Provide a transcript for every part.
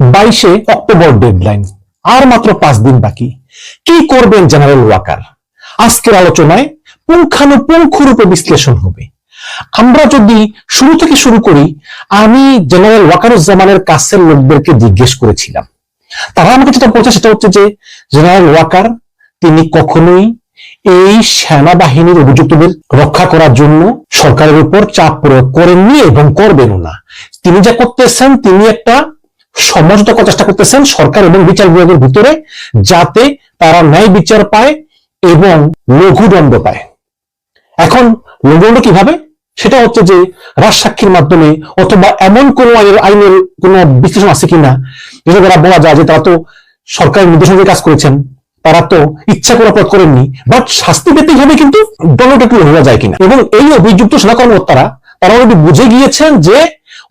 বাইশে October deadline আর মাত্র পাঁচ দিন বাকি। কি করবেন জেনারেল ওয়াকার আজকের আলোচনায় পুঙ্খানুপুঙ্খ রূপে বিশ্লেষণ হবে। আমরা যদি শুরু থেকে শুরু করি, আমি জেনারেল ওয়াকারুজ্জামানের কাছের লোকদেরকে জিজ্ঞেস করেছিলাম। তারা আমাকে যেটা বলছে সেটা হচ্ছে যে জেনারেল ওয়াকার তিনি কখনোই এই সেনাবাহিনীর অভিযুক্তদের রক্ষা করার জন্য সরকারের উপর চাপ প্রয়োগ করেননি এবং করবেনও না। তিনি যা করতেছেন, তিনি একটা করার চেষ্টা করতেছেন সরকার এবং বিচার বিভাগের ভিতরে যাতে তারা ন্যায় বিচার পায় এবং লঘুদণ্ড পায়। এখন লঘুদণ্ড কীভাবে? সেটা হচ্ছে যে রাজসাক্ষীর মাধ্যমে অথবা এমন কোন আইনের আইনের কোন বিশ্লেষণ আছে কিনা, যেটা দ্বারা বলা যায় যে তারা তো সরকারের নির্দেশনা কাজ করেছেন, তারা তো ইচ্ছা করে অপরাধ করেননি বাট শাস্তি পেতেই হবে কিন্তু দণ্ডটা হয়ে যায় কিনা। এবং এই অভিযুক্ত সেনা কর্মকর্তারা, তারা অলরেডি বুঝে গিয়েছেন যে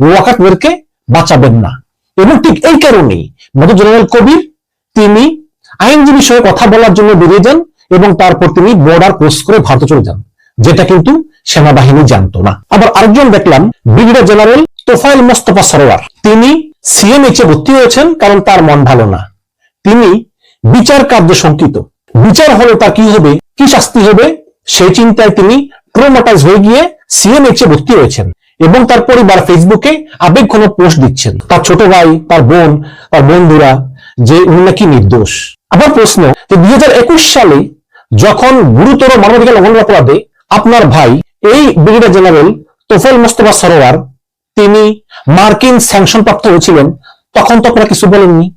ওয়াকাতদেরকে বাঁচাবেন না। এবং ঠিক এই কারণেই মেজর জেনারেল কবির তিনি আইনজীবী সঙ্গে কথা বলার জন্য বেরিয়ে যান এবং তারপর তিনি বর্ডার ক্রস করে ভারতে চলে যান, যেটা কিন্তু সেনাবাহিনী জানতো না। আবার আরেকজন দেখলাম ব্রিগেডিয়ার জেনারেল তোফাইল মোস্তফা সরোয়ার। তিনি সিএমএইচ এ ভর্তি হয়েছেন কারণ তার মন ভালো না। তিনি বিচার কার্য শঙ্কিত। বিচার হলে তার কি হবে, কি শাস্তি হবে, সেই চিন্তায় তিনি ট্রোমাটাইজ হয়ে গিয়ে সিএমএইচ এ ভর্তি হয়েছেন। এবং তার পরিবার ফেসবুকে আবেগ কোনো পোস্ট দিচ্ছেন। তার ছোট ভাই, তার বোন, তার বন্ধুরা, যে উনি নাকি নির্দোষ। আবার প্রশ্ন যে দুই সালে যখন গুরুতর মানবাধিকার লঙ্ঘনের অপরাধে আপনার ভাই, এই ব্রিগেডিয়ার জেনারেল তোফেল মোস্তফা সরোয়ার, তিনি মার্কিন স্যাংশন প্রাপ্ত হয়েছিলেন, তখন তো আপনারা কিছু বলেননি।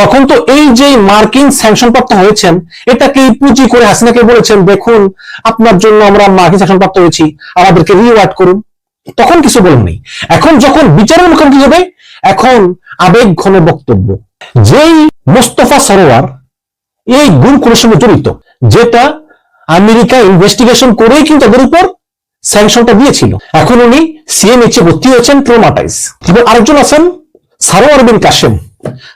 তখন তো এই যে মার্কিন স্যাংশন প্রাপ্ত হয়েছেন, এটাকে পুঁজি করে হাসিনাকে বলেছেন, দেখুন, আপনার জন্য আমরা মার্কিন স্যাংশন প্রাপ্ত হয়েছি আমাদেরকে রিওয়ার্ড করুন। তখন কিছু বলেননি এখন যখন বিচারের মুখোমুখি হবে, এখন আবেগ, ঘন বক্তব্য। যেই মোস্তফা সরোয়ার এই খুনের সঙ্গে জড়িত, যেটা আমেরিকা ইনভেস্টিগেশন করেই কিন্তু তাদের উপর স্যাংশনটা দিয়েছিল। এখন উনি সিএমএইচ ভর্তি হয়েছেন ট্রোমাটাইজ এবং আরেকজন আছেন, সারোয়ার বিন কাশেম।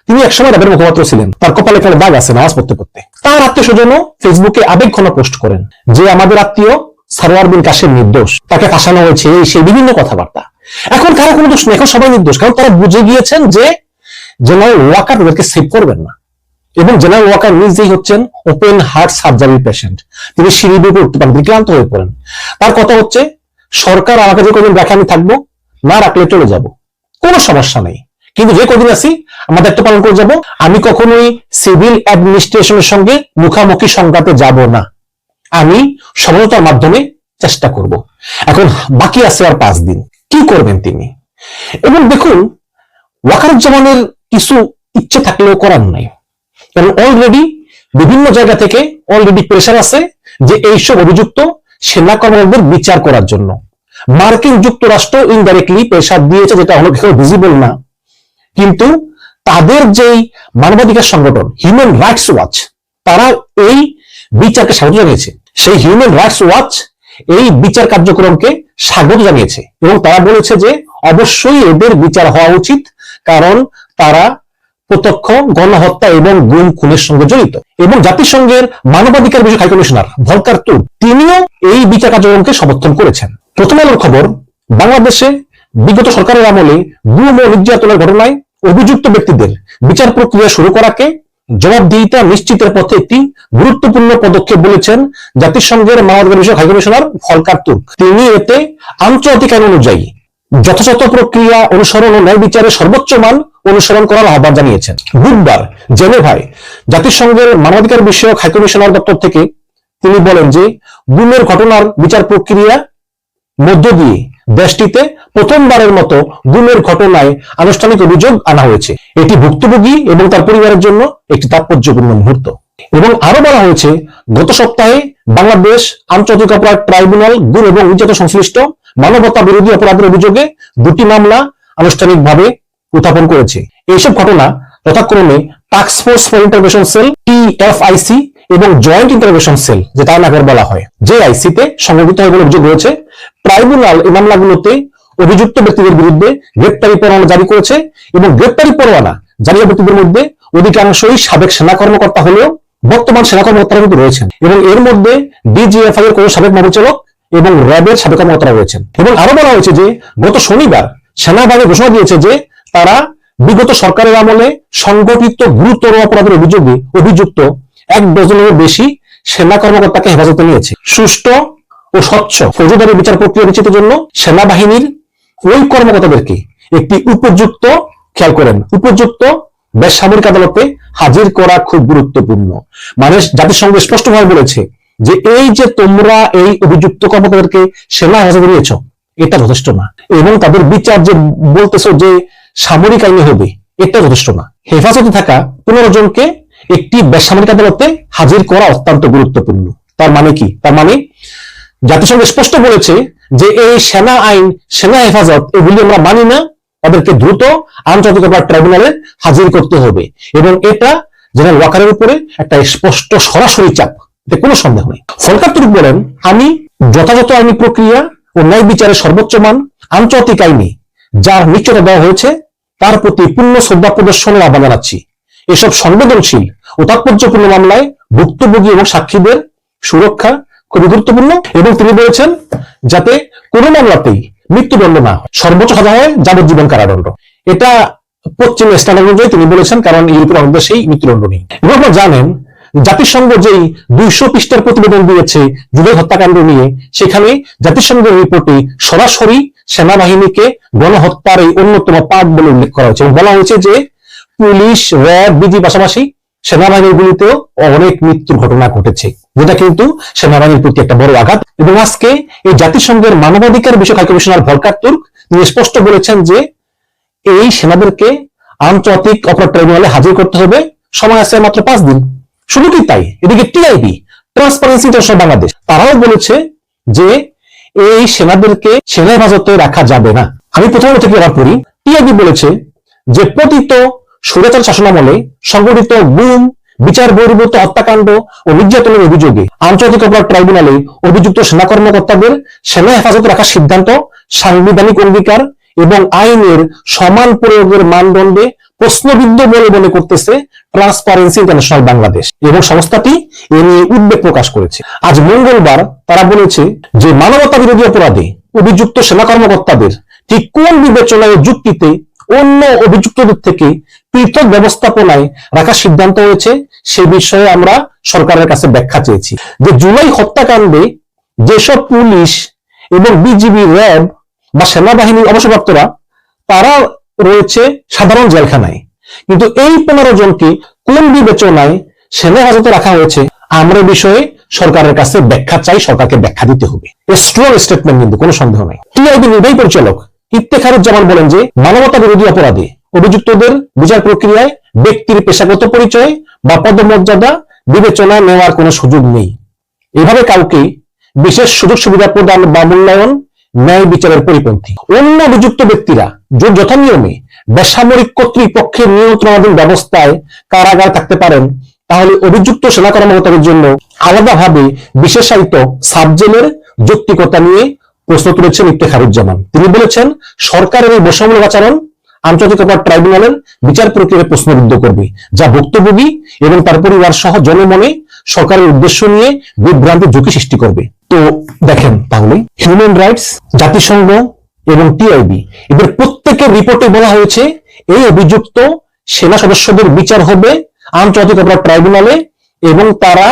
তিনি একসময় র্যাবের মুখপাত্র ছিলেন। তার কপালে কালে দাগ আছে, নামাজ পড়তে পড়তে। তার আত্মীয় স্বজনও ফেসবুকে আবেগ, ঘন পোস্ট করেন যে, আমাদের আত্মীয় সারোয়ার বিন কাশেম নির্দোষ। তাকে ফাঁসানো হয়েছে সেই বিভিন্ন কথাবার্তা। এখন কারও কোনো দোষ নেই, এখন সবাই নির্দোষ, কারণ তারা বুঝে গিয়েছেন যে জেনারেল ওয়াকার তাদেরকে সেভ করবেন না। এবং জেনারেল ওয়াকার নিজেই হচ্ছেন ওপেন হার্ট সার্জারি পেশেন্ট। তিনি সিঁড়ি দিয়ে উঠতে পারেন, তিনি ক্লান্ত হয়ে পড়েন। তার কথা হচ্ছে, সরকার আমাকে যে কদিন রাখে আমি থাকব, না রাখলে চলে যাব। কোনো সমস্যা নেই। কিন্তু যে কদিন আছি আমাদের দায়িত্ব পালন করে যাব। আমি কখনোই সিভিল অ্যাডমিনিস্ট্রেশনের সঙ্গে মুখামুখি সংঘাতে যাব না। আমি সমঝোতার মাধ্যমে চেষ্টা করব। এখন বাকি আছে আর পাঁচ দিন। কি করবেন তিনি? এবং দেখুন, ওয়াকারুজ্জামানের কিছু ইচ্ছে থাকলেও করার নাই। কারণ অলরেডি বিভিন্ন জায়গা থেকে অলরেডি প্রেশার আছে যে এইসব অভিযুক্ত সেনা কর্মকর্তাদের বিচার করার জন্য। মার্কিন যুক্তরাষ্ট্র ইনডাইরেক্টলি প্রেশার দিয়েছে, যেটা হলো ভিজিবল না। কিন্তু তাদের যেই মানবাধিকার সংগঠন হিউম্যান রাইটস ওয়াচ তারা এই বিচারকে স্বাগত জানিয়েছে। সেই হিউম্যান রাইটস ওয়াচ এই বিচার কার্যক্রমকে স্বাগত জানিয়েছে এবং তারা বলেছে যে অবশ্যই এদের বিচার হওয়া উচিত, কারণ তারা প্রত্যক্ষ গণহত্যা এবং গুম খুনের সঙ্গে জড়িত। এবং জাতিসংঘের মানবাধিকার বিষয়ক হাই কমিশনার ভলকার তুর তিনিও এই বিচার কার্যক্রমকে সমর্থন করেছেন। প্রথম আলোর খবর, বাংলাদেশে বিগত সরকারের আমলে গুম ও নির্যাতনের ঘটনায় অভিযুক্ত ব্যক্তিদের বিচার প্রক্রিয়া শুরু করাকে জবাবদিহিতা নিশ্চিতের পথে একটি গুরুত্বপূর্ণ পদক্ষেপ বলেছেন জাতিসংঘের মানবাধিকার বিষয়ক হাই কমিশনার ভলকার তুর্ক। তিনি এতে আন্তর্জাতিক আইন অনুযায়ী যথাযথ প্রক্রিয়া অনুসরণ ও ন্যায় বিচারের সর্বোচ্চ মান অনুসরণ করার আহ্বান জানিয়েছেন। বুধবার জেনেভায় জাতিসংঘের মানবাধিকার বিষয়ক হাইকমিশনার দপ্তর থেকে তিনি বলেন যে গুমের ঘটনার বিচার প্রক্রিয়া মধ্য দিয়ে দেশটিতে প্রথমবারের মতো গুমের ঘটনায় আনুষ্ঠানিক অভিযোগ আনা হয়েছে। এটি ভুক্তভোগী এবং তার পরিবারের জন্য একটি তাৎপর্যপূর্ণ মুহূর্ত। এবং আরও বলা হয়েছে, গত সপ্তাহে বাংলাদেশ আন্তর্জাতিক অপরাধ ট্রাইব্যুনাল গুম এবং নির্যাতন সংশ্লিষ্ট মানবতা বিরোধী অপরাধের অভিযোগে দুটি মামলা আনুষ্ঠানিকভাবে উত্থাপন করেছে। এইসব ঘটনা যথাক্রমে task force for intervention cell TFIC এবং জয়েন্ট ইন্টারভেশন সেল যেটা আইনাগর বলা হয়। যে আইসিতে সংগঠিত হয় অভিযোগ রয়েছে। ট্রাইব্যুনাল এই মামলাগুলোতে অভিযুক্ত ব্যক্তিদের বিরুদ্ধে গ্রেপ্তারি পরোয়ানা জারি করেছে এবং গ্রেপ্তারি পরোয়ানা জারি ব্যক্তিদের মধ্যে অধিকাংশই সাবেক সেনা কর্মকর্তা হলেও বর্তমান সেনা কর্মকর্তারা কিন্তু রয়েছেন এবং এর মধ্যে ডিজিএফআই এর কোন সাবেক মহাপরিচালক এবং র্যাবের সাবেক কর্মকর্তারা রয়েছেন। এবং আরও বলা হয়েছে যে, গত শনিবার সেনাবাহিনী ঘোষণা দিয়েছে যে, তারা বিগত সরকারের আমলে সংগঠিত গুরুতর অপরাধের অভিযোগে অভিযুক্ত এক ডজনেরও বেশি সেনা কর্মকর্তাকে হেফাজতে নিয়েছে। সুষ্ঠু ও স্বচ্ছ ফৌজদারি বিচার প্রক্রিয়া নিশ্চিতের জন্য সেনাবাহিনীর ওই কর্মকর্তাদেরকে একটি উপযুক্ত, খেয়াল করেন, উপযুক্ত বেসামরিক আদালতে হাজির করা খুব গুরুত্বপূর্ণ। মানে জাতিসংঘ স্পষ্টভাবে বলেছে যে এই যে তোমরা এই অভিযুক্ত কর্মকর্তাদেরকে সেনা হেফাজতে নিয়েছ, এটা যথেষ্ট না। এবং তাদের বিচার যে বলতেছো যে সামরিক আইনে হবে, এটা যথেষ্ট না। হেফাজতে থাকা পনেরো জনকে একটি বেসামরিক আদালতে হাজির করা অত্যন্ত গুরুত্বপূর্ণ। তার মানে কি? তার মানে জাতিসংঘ স্পষ্ট বলেছে যে এই সেনা আইন, সেনা হেফাজত এগুলি আমরা মানি না। তাদেরকে দ্রুত আন্তর্জাতিক অপরাধ ট্রাইব্যুনালে হাজির করতে হবে। এবং এটা জেনারেল ওয়াকারের উপরে একটা স্পষ্ট সরাসরি চাপ। এতে কোনো সন্দেহ নেই। ফলকার তুরুক বলেন, আমি যথাযথ আইনি প্রক্রিয়া ও ন্যায় বিচারের সর্বোচ্চ মান আন্তর্জাতিক আইনে যার নিশ্চয়তা দেওয়া হয়েছে, তার প্রতি পূর্ণ শ্রদ্ধা প্রদর্শনের আহ্বান জানাচ্ছি। এসব সংবেদনশীল ও তাৎপর্যপূর্ণ মামলায় ভুক্তভোগী এবং সাক্ষীদের সুরক্ষা খুবই গুরুত্বপূর্ণ এবং তিনি বলেছেন, যাতে কোনো মামলাতেই মৃত্যুদণ্ড না হয়। সর্বোচ্চ সাজা হয় যাবজ্জীবন কারাদণ্ড। এটা পশ্চিম স্ট্যান্ডার্ড অনুযায়ী তিনি বলেছেন, কারণ ইউরোপের অনেক দেশেই মৃত্যুদণ্ড নেই। এবং আপনারা জানেন, জাতিসংঘ যেই দুইশো পৃষ্ঠার প্রতিবেদন দিয়েছে জুলাই হত্যাকাণ্ড নিয়ে, সেখানে জাতিসংঘের রিপোর্টে সরাসরি সেনাবাহিনীকে গণহত্যার এই অন্যতম পাঠ বলে উল্লেখ করা হয়েছে। বলা হয়েছে যে, পুলিশ, র্যাব, বিজি পাশাপাশি সেনাবাহিনীর গুলিতেও অনেক মৃত্যুর ঘটনা ঘটেছে। যেটা কিন্তু সেনাবাহিনীর প্রতি একটা বড় আঘাত। এবং আজকে এই জাতিসংঘের মানবাধিকার বিষয়ক কমিশনার ভলকার তুর্ক তিনি স্পষ্ট বলেছেন যে এই সেনাদেরকে আন্তর্জাতিক অপরাধ ট্রাইব্যুনালে হাজির করতে হবে। সময় আছে মাত্র পাঁচ দিন। শুধু কি তাই? এদিকে টিআইবি ট্রান্সপারেন্সি ইন্টারন্যাশনাল বাংলাদেশ তারাও বলেছে যে এই সেনাদেরকে সেনা হেফাজতে রাখা যাবে না। আমি প্রথমে থেকে পড়ি। টিআইবি বলেছে যে পতিত স্বৈরাচার শাসনামলে সংগঠিত গুম, বিচার বহির্ভূত হত্যাকাণ্ড ও নির্যাতনের অভিযোগে আন্তর্জাতিক অপরাধ ট্রাইব্যুনালে অভিযুক্ত সেনা কর্মকর্তাদের সেনা হেফাজত রাখার সিদ্ধান্ত সাংবিধানিক অঙ্গীকার এবং আইনের সমান প্রয়োগের মানদণ্ডে প্রশ্নবিদ্ধ বলে মনে করতেছে ট্রান্সপারেন্সি ইন্টারন্যাশনাল বাংলাদেশ এবং সংস্থাটি এ নিয়ে উদ্বেগ প্রকাশ করেছে। আজ মঙ্গলবার তারা বলেছে যে মানবতা বিরোধী অপরাধে অভিযুক্ত সেনা কর্মকর্তাদের ঠিক কোন বিবেচনায় যুক্তিতে অন্য অভিযুক্তদের থেকে পৃথক ব্যবস্থাপনায় রাখার সিদ্ধান্ত হয়েছে, সে বিষয়ে আমরা সরকারের কাছে ব্যাখ্যা চেয়েছি। যে জুলাই হত্যাকাণ্ডে যেসব পুলিশ এবং বিজিবি র্যাব বা সেনাবাহিনীর অবসরপ্রাপ্তরা, তারা রয়েছে সাধারণ জেলখানায়। কিন্তু এই পনেরো জনকে কোন বিবেচনায় সেনা হেফাজতে রাখা হয়েছে, আমরা বিষয়ে সরকারের কাছে ব্যাখ্যা চাই, সরকারকে ব্যাখ্যা দিতে হবে। স্ট্রং স্টেটমেন্ট কিন্তু, কোনো সন্দেহ নাই। টিআইবি নির্বাহী পরিচালক ইফতেখারুজ্জামান বলেন যে মানবতা বিরোধী অপরাধে অভিযুক্তদের বিচার প্রক্রিয়ায় ব্যক্তির পেশাগত পরিচয় বা পদমর্যাদা বিবেচনা নেওয়ার কোনো সুযোগ নেই। এভাবে কাউকে বিশেষ সুযোগ সুবিধা প্রদান বা মূল্যায়ন ন্যায় বিচারের পরিপন্থী। অন্য অভিযুক্ত ব্যক্তিরা যদি যথানিয়মে বেসামরিক কর্তৃপক্ষের নিয়ন্ত্রণাধীন ব্যবস্থায় কারাগার থাকতে পারেন, তাহলে অভিযুক্ত সেনা কর্মকর্তাদের জন্য আলাদাভাবে বিশেষায়িত সাবজেলের যৌক্তিকতা নিয়ে প্রশ্ন তুলেছেন ইফতেখারুজ্জামান। তিনি বলেছেন, সরকার এবং বৈষম্যমূলক আচরণ আন্তর্জাতিক অপরাধ ট্রাইব্যুনালের বিচার প্রক্রিয়ায় প্রশ্নবিদ্ধ করবে, যা ভুক্তভোগী এবং তার পরিবার সহ জনমনে সরকারের উদ্দেশ্য নিয়ে বিভ্রান্তি ঝুঁকি সৃষ্টি করবে। তো দেখেন তাহলে হিউম্যান রাইটস জাতিসংঘ এবং টিআইবি এদের প্রত্যেকের রিপোর্টে বলা হয়েছে, এই অভিযুক্ত সেনা সদস্যদের বিচার হবে আন্তর্জাতিক অপরাধ ট্রাইব্যুনালে এবং তারা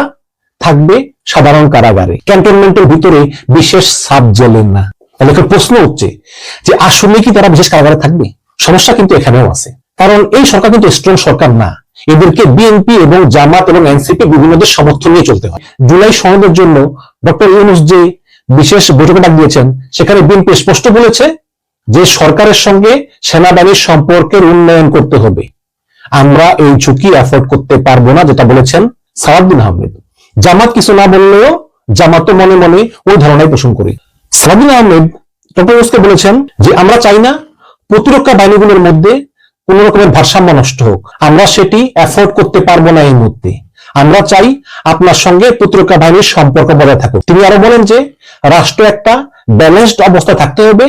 থাকবে সাধারণ কারাগারে। ক্যান্টনমেন্টের ভিতরে বিশেষ সাব জেলে না। তাহলে একটা প্রশ্ন হচ্ছে যে আসলে কি তারা বিশেষ কারাগারে থাকবে? সমস্যা কিন্তু এখানেও আছে। কারণ এই সরকার কিন্তু স্ট্রং সরকার না। এদেরকে বিএনপি এবং জামাত এবং এনসিপি বিভিন্নদের সমর্থন নিয়ে চলতে হয়। জুলাই সনদের জন্য ডক্টর ইউনুস যে বিশেষ বৈঠকে ডাক দিয়েছেন, সেখানে বিএনপি স্পষ্ট বলেছে যে, সরকারের সঙ্গে সেনাবাহিনীর সম্পর্কের উন্নয়ন করতে হবে। আমরা এই ঝুঁকি অ্যাফোর্ড করতে পারব না, যেটা বলেছেন সালাউদ্দিন আহমেদ। জামাত কিছু না বললেও জামাত তো মনে মনে ওই ধারণাই পোষণ করি। সালাউদ্দিন আহমেদ ডক্টর বলেছেন যে, আমরা চাই না প্রতিরক্ষা বাহিনীগুলোর মধ্যে কোন রকমের ভারসাম্য নষ্ট হোক। আমরা সেটি অ্যাফোর্ড করতে পারব না এই মুহূর্তে। আমরা চাই আপনার সঙ্গে প্রতিরক্ষা বাহিনীর সম্পর্ক বজায় থাকুক। তিনি আরও বলেন যে, রাষ্ট্র একটা ব্যালেন্সড অবস্থায় থাকতে হবে।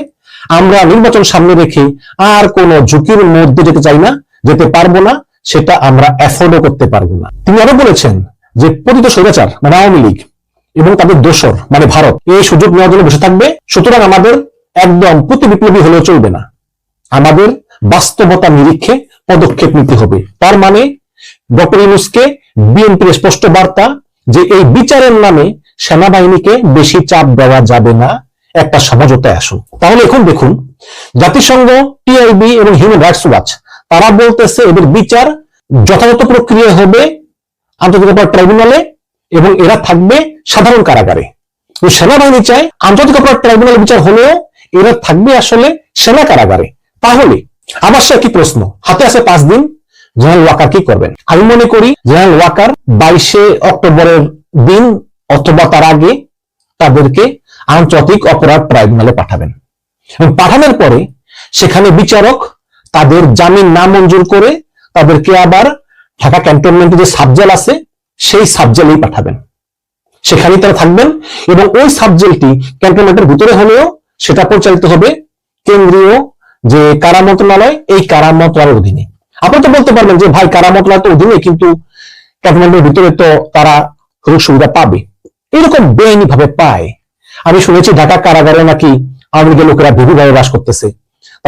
আমরা নির্বাচন সামনে রেখে আর কোন ঝুঁকির মধ্যে যেতে চাই না। যেতে পারব না, সেটা আমরা অ্যাফোর্ডও করতে পারব না। তিনি আরও বলেছেন যে পতিত স্বৈরাচার মানে আওয়ামী লীগ এবং তাদের দোসর মানে ভারত, এই সুযোগ নেওয়ার জন্য বসে থাকবে। সুতরাং আমাদের একদম প্রতি বিপ্লবী হলেও চলবে না। আমাদের বাস্তবতা নিরীক্ষে পদক্ষেপ নিতে হবে। তার মানে ডক্টর ইউনুসকে বিএনপির স্পষ্ট বার্তা যে এই বিচারের নামে সেনাবাহিনীকে বেশি চাপ দেওয়া যাবে না, একটা সমঝোতায় আসুন। তাহলে এখন দেখুন, জাতিসংঘ, টিআইবি এবং হিউম্যান রাইটস ওয়াচ, তারা বলতেছে এদের বিচার যথাযথ প্রক্রিয়া হবে আন্তর্জাতিক অপরাধ ট্রাইব্যুনালে এবং এরা থাকবে সাধারণ কারাগারে। সেনাবাহিনী চায় আন্তর্জাতিক অপরাধ ট্রাইব্যুনালে বিচার হলেও এরা থাকবে আসলে সেনা কারাগারে। তাহলে আবার সে একই প্রশ্ন, হাতে আছে পাঁচ দিন, জেনারেল ওয়াকার কি করবেন? আমি মনে করি জেনারেল ওয়াকার বাইশে অক্টোবরের দিন অথবা তার আগে তাদেরকে আন্তর্জাতিক অপরাধ ট্রাইব্যুনালে পাঠাবেন। এবং পাঠানোর পরে সেখানে বিচারক তাদের জামিন না মঞ্জুর করে তাদেরকে আবার ঢাকা ক্যান্টনমেন্টে যে সাবজেল আছে, সেই সাবজেলেই পাঠাবেন। সেখানেই তারা থাকবেন এবং ওই সাবজেলটি ক্যান্টনমেন্টের ভিতরে হলেও সেটা পরিচালিত হবে কেন্দ্রীয় যে কারা মন্ত্রণালয়, এই কারা মন্ত্রণালয়ের অধীনে। আপনি তো বলতে পারবেন যে, ভাই, কারা মন্ত্রণালয়ের অধীনে, কিন্তু ক্যান্টনমেন্টের ভিতরে তো তারা সুযোগ সুবিধা পাবে। এরকম বেআইনি ভাবে পায়। আমি শুনেছি ঢাকা কারাগারে নাকি আওয়ামী লীগের লোকেরা বিভিভাবে বাস করতেছে।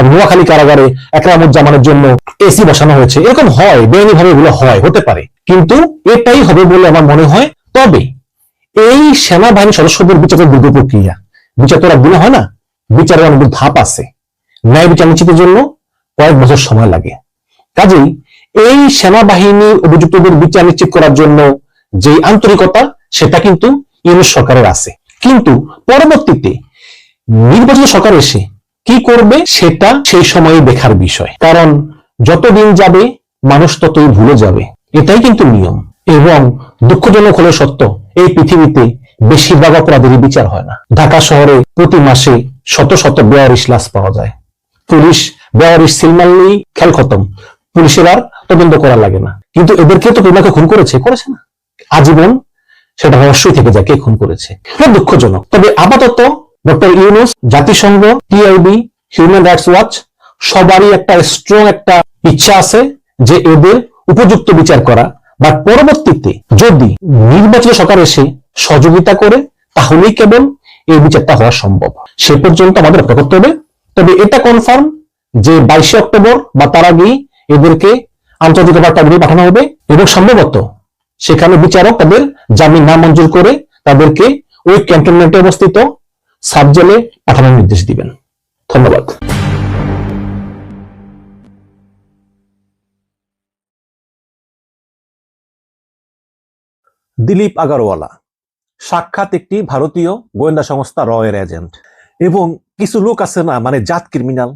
নোয়াখালী কারাগারে একরামুজ্জামানের জন্য এসি বসানো হয়েছে। এরকম হয় বেআইনি ভাবে এগুলো হয়, হতে পারে। কিন্তু এটাই হবে বলে আমার মনে হয়। তবে এই সেনাবাহিনী সদস্যদের বিচারের দীর্ঘ প্রক্রিয়া। বিচার একদিনে হয় না? বিচারের অনেক ধাপ আছে। ন্যায় বিচার নিশ্চিতের জন্য কয়েক বছর সময় লাগে। কাজেই এই সেনাবাহিনী অভিযুক্তদের বিচার নিশ্চিত করার জন্য যে আন্তরিকতা, সেটা কিন্তু ইউনুস সরকারের আছে। কিন্তু পরবর্তীতে নির্বাচিত সরকার এসে কি করবে সেটা সেই সময়ে দেখার বিষয়। কারণ যত দিন যাবে, মানুষ ততই ভুলে যাবে। এটাই কিন্তু নিয়ম। এবং দুঃখজনক হলে সত্য, এই পৃথিবীতে বেশিরভাগ অপরাধেরই বিচার হয় না। ঢাকা শহরে প্রতি মাসে শত শত বেয়ারিশ লাশ পাওয়া যায়। পুলিশ বেয়ারিশ সিলমাল্লি খেল খতম। পুলিশের আর তদন্ত করা লাগে না। কিন্তু এদেরকে তো তোমাকে খুন করেছে? করেছে না। আজীবন সেটা রহস্যই থেকে যায় কে খুন করেছে। এটা দুঃখজনক। তবে আপাতত ডক্টর ইউনুস, জাতিসংঘ টিআইবি হিউম্যান রাইটস ওয়াচ সবারই একটা স্ট্রং একটা ইচ্ছা আছে যে এদের উপযুক্ত বিচার করা। বা পরবর্তীতে যদি নির্বাচিত সরকার এসে সহযোগিতা করে, তাহলেই কেবল এই বিচারটা হওয়া সম্ভব। সে পর্যন্ত আমাদের অপেক্ষা করতে হবে। তবে এটা কনফার্ম যে বাইশে অক্টোবর বা তার আগেই এদেরকে আন্তর্জাতিক ট্রাইব্যুনালে পাঠানো হবে এবং সম্ভবত সেখানে বিচারক তাদের জামিন না মঞ্জুর করে তাদেরকে ওই ক্যান্টনমেন্টে অবস্থিত সাবজেলে পাঠানোর নির্দেশ দিবেন। ধন্যবাদ। দিলীপ আগারওয়ালা, সাক্ষাৎ একটি ভারতীয় গোয়েন্দা সংস্থা রয়ের এজেন্ট। এবং কিছু লোক আছে না মানে জাত ক্রিমিনাল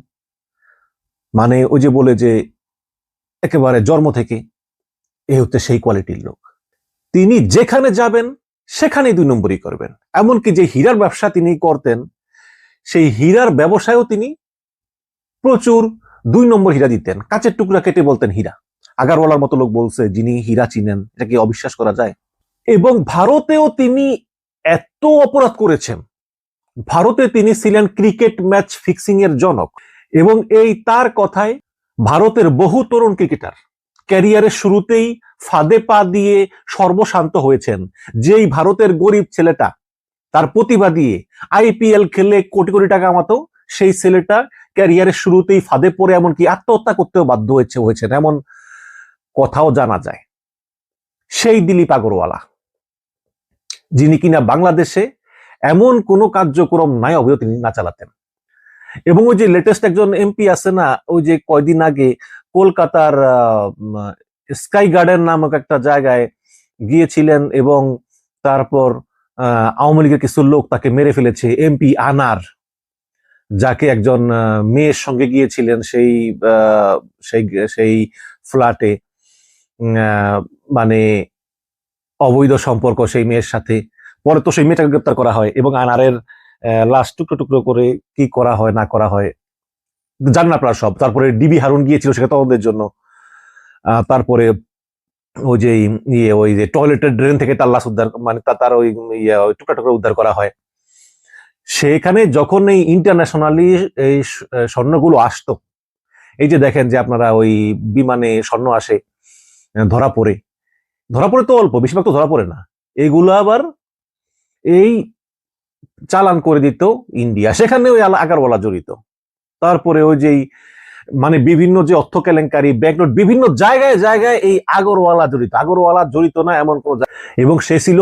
মানে ওই যে বলে যে একেবারে জন্ম থেকে এ হচ্ছে সেই কোয়ালিটির লোক। তিনি যেখানে যাবেন সেখানেই দুই নম্বরই করবেন। এমনকি যে হীরার ব্যবসা তিনি করতেন, সেই হীরার ব্যবসায়ও তিনি প্রচুর দুই নম্বর হীরা দিতেন। কাচের টুকরা কেটে বলতেন হীরা। আগারওয়ালার মতো লোক বলছে, যিনি হীরা চিনেন, এটা কি অবিশ্বাস করা যায়? এবং ভারতেও তিনি এত অপরাধ করেছেন। ভারতে তিনি ছিলেন ক্রিকেট ম্যাচ ফিক্সিং এর জনক। এবং এই তার কথায় ভারতের বহু তরুণ ক্রিকেটার ক্যারিয়ারের শুরুতেই ফাঁদে পা দিয়ে সর্বশান্ত হয়েছেন। যেই ভারতের গরিব ছেলেটা, তার প্রতিভা দিয়ে আইপিএল খেলে কোটি কোটি টাকা কামাতো, সেই ছেলেটা ক্যারিয়ারের শুরুতেই ফাঁদে পড়ে এমনকি আত্মহত্যা করতেও বাধ্য হয়েছে, হয়েছেন এমন কথাও জানা যায়। সেই দিলীপ আগরওয়ালা, যিনি কিনা বাংলাদেশে এমন কোনো কার্যক্রম নাই অবৈধ তিনি না চালাতেন। এবং ওই যে লেটেস্ট একজন এমপি আছে না, ওই যে কয়দিন আগে কলকাতার স্কাই গার্ডেন নামক একটা জায়গায় গিয়েছিলেন এবং তারপর আওয়ামী লীগের কিছু লোক তাকে মেরে ফেলেছে এমপি আনার যাকে একজন মেয়ের সঙ্গে গিয়েছিলেন সেই সেই সেই ফ্ল্যাটে মানে অবৈধ সম্পর্ক সেই মেয়ের সাথে। পরে তো সেই মেয়েটাকে গ্রেপ্তার করা হয় এবং আনারের লাশ টুকরো টুকরো করে কি করা হয়, না করা হয়, জানেন আপনারা সব। তারপরে ডিবি হারুন গিয়েছিল সেটা তদন্তের জন্য। তারপরে ওই যে ইয়ে ওই যে টয়লেটের ড্রেন থেকে তার লাশ উদ্ধার মানে তার ওই ইয়ে টুকরা টুকরা উদ্ধার করা হয়। সেখানে যখন এই ইন্টারন্যাশনালি এই স্বর্ণগুলো আসতো, এই যে দেখেন যে আপনারা ওই বিমানে স্বর্ণ আসে ধরা পড়ে। ধরা পড়ে তো অল্প, বেশিরভাগ তো ধরা পড়ে না। এগুলো আবার এই চালান করে দিত ইন্ডিয়া। সেখানে ওই আগারওয়ালা জড়িত। তারপরে ওই যেই মানে বিভিন্ন যে অর্থ কেলেঙ্কারি, ব্যাংকনোট, বিভিন্ন জায়গায় জায়গায় এই আগরওয়ালা জড়িত। আগরওয়ালা জড়িত না এমন কোন এবং সে ছিল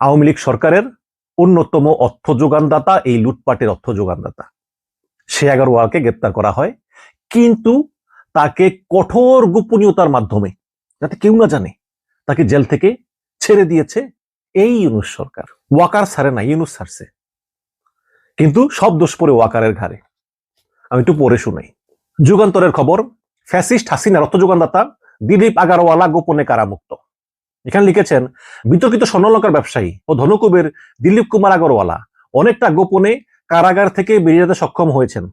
আওয়ামী লীগ সরকারের অন্যতম অর্থ যোগানদাতা, এই লুটপাটের অর্থ যোগানদাতা। সে আগরওয়ালকে গ্রেপ্তার করা হয়। কিন্তু তাকে কঠোর গোপনীয়তার মাধ্যমে, যাতে কেউ না জানে, তাকে জেল থেকে ছেড়ে দিয়েছে এই ইউনুস সরকার। ওয়াকার ছাড়ে না, ইউনুস ছাড়ছে কিন্তু সব দোষ পড়ে ওয়াকারের ঘাড়ে। আমি একটু পরে শুনাই। যুগান্তরের খবর, ফ্যাসিস্ট হাসিনার অর্থ যোগানদাতা দিলীপ আগারওয়ালা গোপনে কারামুক্ত। এখানে লিখেছেন, বিতর্কিত স্বর্ণলঙ্কার ব্যবসায়ী ও ধনকুবের দিলীপ কুমার আগরওয়ালা অনেকটা গোপনে কারাগার থেকে বেরিয়ে যেতে সক্ষম হয়েছেন।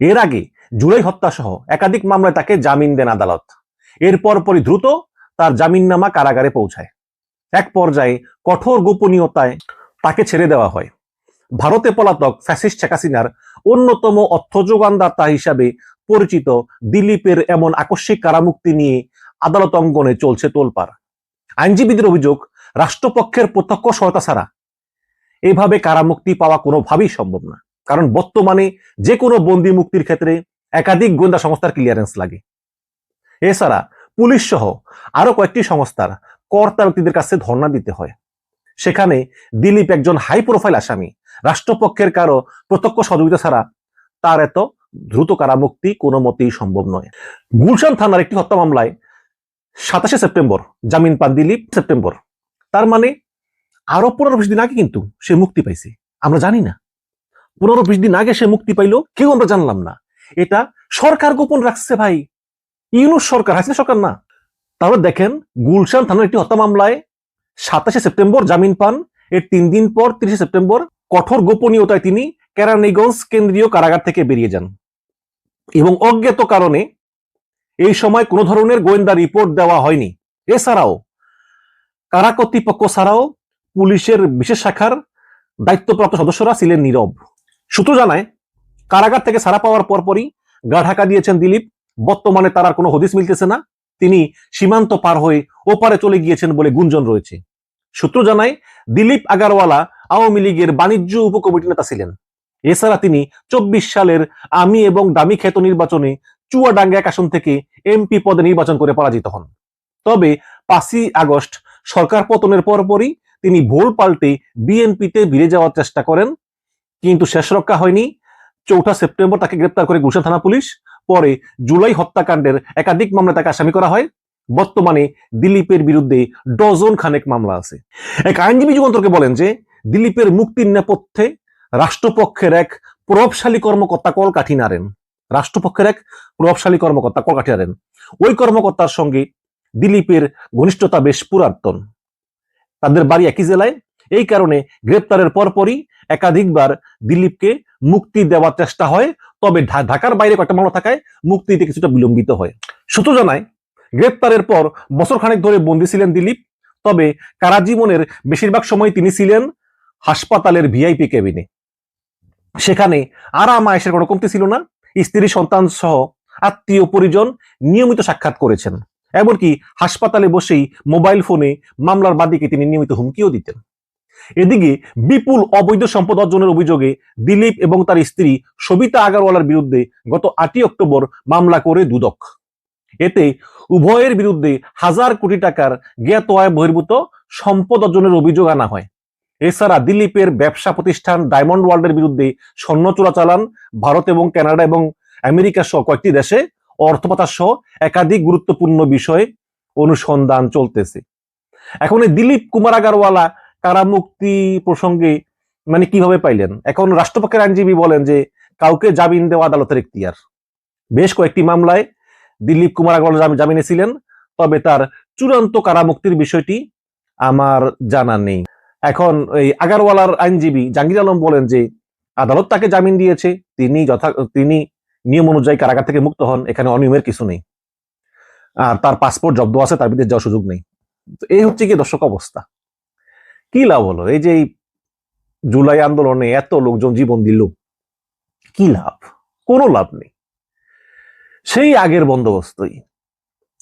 এর আগে জুলাই হত্যা সহ একাধিক মামলায় তাকে জামিন দেন আদালত। এরপর পরই দ্রুত তার জামিননামা কারাগারে পৌঁছায়। এক পর্যায়ে কঠোর গোপনীয়তায় তাকে ছেড়ে দেওয়া হয়। ভারতে পলাতক ফ্যাসিস্ট শেখ হাসিনার অন্যতম অর্থ যোগানদাতা হিসাবে পরিচিত দিলীপের এমন আকস্মিক কারামুক্তি নিয়ে আদালত অঙ্গনে চলছে তোলপাড়। আইনজীবীদের অভিযোগ, রাষ্ট্রপক্ষের প্রত্যক্ষ সহায়তা ছাড়া এভাবে কারামুক্তি পাওয়া কোনোভাবেই সম্ভব না। কারণ বর্তমানে যে কোনো বন্দি মুক্তির ক্ষেত্রে একাধিক গোয়েন্দা সংস্থার ক্লিয়ারেন্স লাগে। এছাড়া পুলিশ সহ আরও কয়েকটি সংস্থার কর্তা ব্যক্তিদের কাছে ধর্ণা দিতে হয়। সেখানে দিলীপ একজন হাই প্রোফাইল আসামি। রাষ্ট্রপক্ষের কারও প্রত্যক্ষ সহযোগিতা ছাড়া তার এত দ্রুত কারামুক্তি কোনো মতেই সম্ভব নয়। গুলশান থানার একটি হত্যা মামলায় সাতাশে সেপ্টেম্বর জামিন পান দিলীপ সেপ্টেম্বর। তার মানে আরও পনেরো বিশ দিন আগে কিন্তু সে মুক্তি পাইছে। আমরা জানি না। পনেরো বিশ দিন আগে সে মুক্তি পাইলো, কেউ আমরা জানলাম না। এটা সরকার গোপন রাখছে ভাই। ইউনুস সরকার, হাসিনা সরকার না। তাহলে দেখেন, গুলশান থানার একটি হত্যা মামলায় সাতাশে সেপ্টেম্বর জামিন পান। এর তিন দিন পর তিরিশে সেপ্টেম্বর কঠোর গোপনীয়তায় তিনি কেরানীগঞ্জ কেন্দ্রীয় কারাগার থেকে বেরিয়ে যান। এবং অজ্ঞাত কারণে এই সময় কোনো ধরনের গোয়েন্দা রিপোর্ট দেওয়া হয়নি। এছাড়াও কারা কর্তৃপক্ষ ছাড়াও পুলিশের বিশেষ শাখার দায়িত্বপ্রাপ্ত সদস্যরা ছিলেন নীরব। সূত্র জানায়, কারাগার থেকে ছাড়া পাওয়ার পরপরই গা ঢাকা দিয়েছেন দিলীপ। বর্তমানে তার আর কোনো হদিস মিলতেছে না। তিনি সীমান্ত পার হয়ে ওপারে চলে গিয়েছেন বলে গুঞ্জন রয়েছে। সূত্র জানায়, দিলীপ আগারওয়ালা আওয়ামী লীগের বাণিজ্য উপকমিটি নেতা ছিলেন। এছাড়া তিনি চব্বিশ সালের আমি এবং দামি খ্যাত নির্বাচনে চুয়াডাঙ্গা এক আসন থেকে এমপি পদে নির্বাচন করে পরাজিত হন। তবে পাঁচই আগস্ট সরকার পতনের পরপরই তিনি ভোল পাল্টে বিএনপিতে ভিড়ে যাওয়ার চেষ্টা করেন, কিন্তু শেষ রক্ষা হয়নি। চৌঠা সেপ্টেম্বর তাকে গ্রেপ্তার করে গুলশান থানা পুলিশ। পরে জুলাই হত্যাকাণ্ডের একাধিক মামলায় তাকে আসামি করা হয়। বর্তমানে দিলীপের বিরুদ্ধে ডজন খানেক মামলা আছে। এক আইনজীবী যুগান্তরকে বলেন যে দিলীপের মুক্তির নেপথ্যে রাষ্ট্রপক্ষের এক প্রভাবশালী কর্মকর্তা কলকাঠি নাড়েন। রাষ্ট্রপক্ষের এক প্রভাবশালী কর্মকর্তা কলকাঠি নাড়েন। ওই কর্মকর্তার সঙ্গে দিলীপের ঘনিষ্ঠতা বেশ পুরাতন। তাদের বাড়ি একই জেলায়। এই কারণে গ্রেপ্তারের পরপরই একাধিকবার দিলীপকে মুক্তি দেওয়ার চেষ্টা হয়। তবে ঢাকার বাইরে কয়েকটা মামলা থাকায় মুক্তি দিতে কিছুটা বিলম্বিত হয়। সূত্র জানায়, গ্রেপ্তারের পর বছর খানেক ধরে বন্দী ছিলেন দিলীপ। তবে কারাজীবনের বেশিরভাগ সময় তিনি ছিলেন হাসপাতালের ভিআইপি কেবিনে সেখানে আরাম আয়েসের কোনো কমতি ছিল না। স্ত্রী, সন্তান সহ আত্মীয় পরিজন নিয়মিত সাক্ষাৎ করেছেন। এমনকি হাসপাতালে বসেই মোবাইল ফোনে মামলার বাদীকে তিনি নিয়মিত হুমকিও দিতেন। এদিকে বিপুল অবৈধ সম্পদ অর্জনের অভিযোগে দিলীপ এবং তার স্ত্রী সবিতা আগারওয়ালার বিরুদ্ধে গত আটই অক্টোবর মামলা করে দুদক। এতে উভয়ের বিরুদ্ধে হাজার কোটি টাকার জ্ঞাত আয় বহির্ভূত সম্পদ অর্জনের অভিযোগ আনা হয়। এছাড়া দিলীপের ব্যবসা প্রতিষ্ঠান ডায়মন্ড ওয়ার্ল্ডের বিরুদ্ধে স্বর্ণ চোরাচালান ভারত এবং কানাডা এবং আমেরিকা সহ কয়েকটি দেশে অর্থপাতার সহ একাধিক গুরুত্বপূর্ণ বিষয়ে অনুসন্ধান চলতেছে। এখন এই দিলীপ কুমার আগারওয়ালা কারামুক্তি প্রসঙ্গে মানে কীভাবে পাইলেন? এখন রাষ্ট্রপক্ষের আইনজীবী বলেন যে, কাউকে জামিন দেওয়া আদালতের এখতিয়ার। বেশ কয়েকটি মামলায় দিলীপ কুমার আগরওয়ালা জামি- জামিনে ছিলেন, তবে তার চূড়ান্ত কারামুক্তির বিষয়টি আমার জানা নেই। এখন এই আগারওয়ালার আইনজীবী জাহাঙ্গীর আলম বলেন যে, আদালত তাকে জামিন দিয়েছে, তিনি যথা, তিনি নিয়ম অনুযায়ী কারাগার থেকে মুক্ত হন, এখানে অনিয়মের কিছু নেই। আর তার পাসপোর্ট জব্দ আছে, তার বিদেশ যাওয়ার সুযোগ নেই। তো এই হচ্ছে কি দর্শক অবস্থা। কি লাভ হলো? এই যে জুলাই আন্দোলনে এত লোকজন জীবন দিল, কি লাভ? কোনো লাভ নেই। সেই আগের বন্দোবস্তই।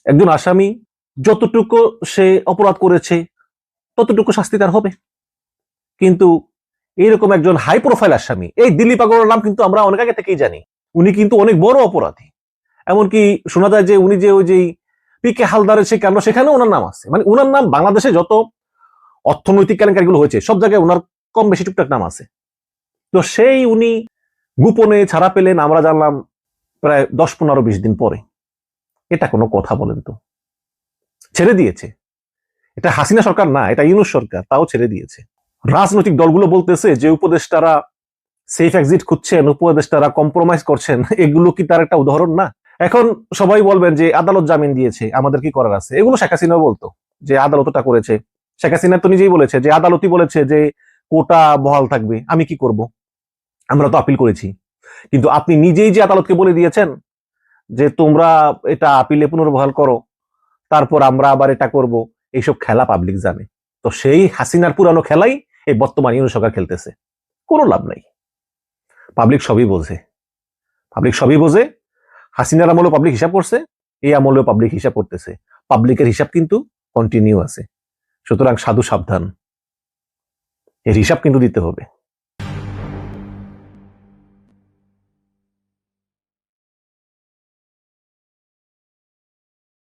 একজন আসামি, যতটুকু সে অপরাধ করেছে ততটুকু শাস্তি তার হবে। কিন্তু এরকম একজন হাই প্রোফাইল আসামি, এই দিলীপ আগরের নাম কিন্তু আমরা অনেক আগে থেকেই জানি। উনি কিন্তু অনেক বড় অপরাধী। এমনকি শোনা যায় যে উনি যে ওই যে পি কে হালদারের সে কেন সেখানে ওনার নাম আছে। মানে ওনার নাম বাংলাদেশে যত অর্থনৈতিক কেলেঙ্কারিগুলো হয়েছে, সব জায়গায় ওনার কম বেশি টুকটাক নাম আছে। তো সেই উনি গোপনে ছাড়া পেলেন, আমরা জানলাম প্রায় দশ, পনেরো, বিশ দিন পরে। এটা কোনো কথা বলেন তো। ছেড়ে দিয়েছে। এটা হাসিনা সরকার না, এটা ইউনুস সরকার, তাও ছেড়ে দিয়েছে। রাজনৈতিক দলগুলো বলতেছে যে উপদেষ্টারা সেফ এক্সিট খুঁজছেন, উপদেষ্টারা কম্প্রোমাইজ করছেন, এগুলো কি তার একটা উদাহরণ? না। এখন সবাই বলবেন যে আদালত জামিন দিয়েছে, আমাদের কি করার আছে? এগুলো শেখ হাসিনা বলতো যে আদালতটা করেছে। শেখ হাসিনা তো নিজেই বলেছে যে আদালতই বলেছে যে কোটা বহাল থাকবে, আমি কি করব? আমরা তো আপিল করেছি। কিন্তু আপনি নিজেই যে আদালতকে বলে দিয়েছেন যে তোমরা এটা আপিলে পুনর্বহাল করো, তারপর আমরা আবার এটা করব এইসব খেলা পাবলিক জানে। তো সেই হাসিনার পুরানো খেলাই এই বর্তমান ইউনুস সরকার খেলতেছে। কোনো লাভ নাই। পাবলিক সবই বোঝে। পাবলিক সবই বোঝে। হাসিনার আমলেও পাবলিক হিসাব করছে, এই আমলেও পাবলিক হিসাব করতেছে। পাবলিকের হিসাব কিন্তু কন্টিনিউ আছে। সুতরাং সাধু সাবধান। এর হিসাব কিন্তু দিতে হবে।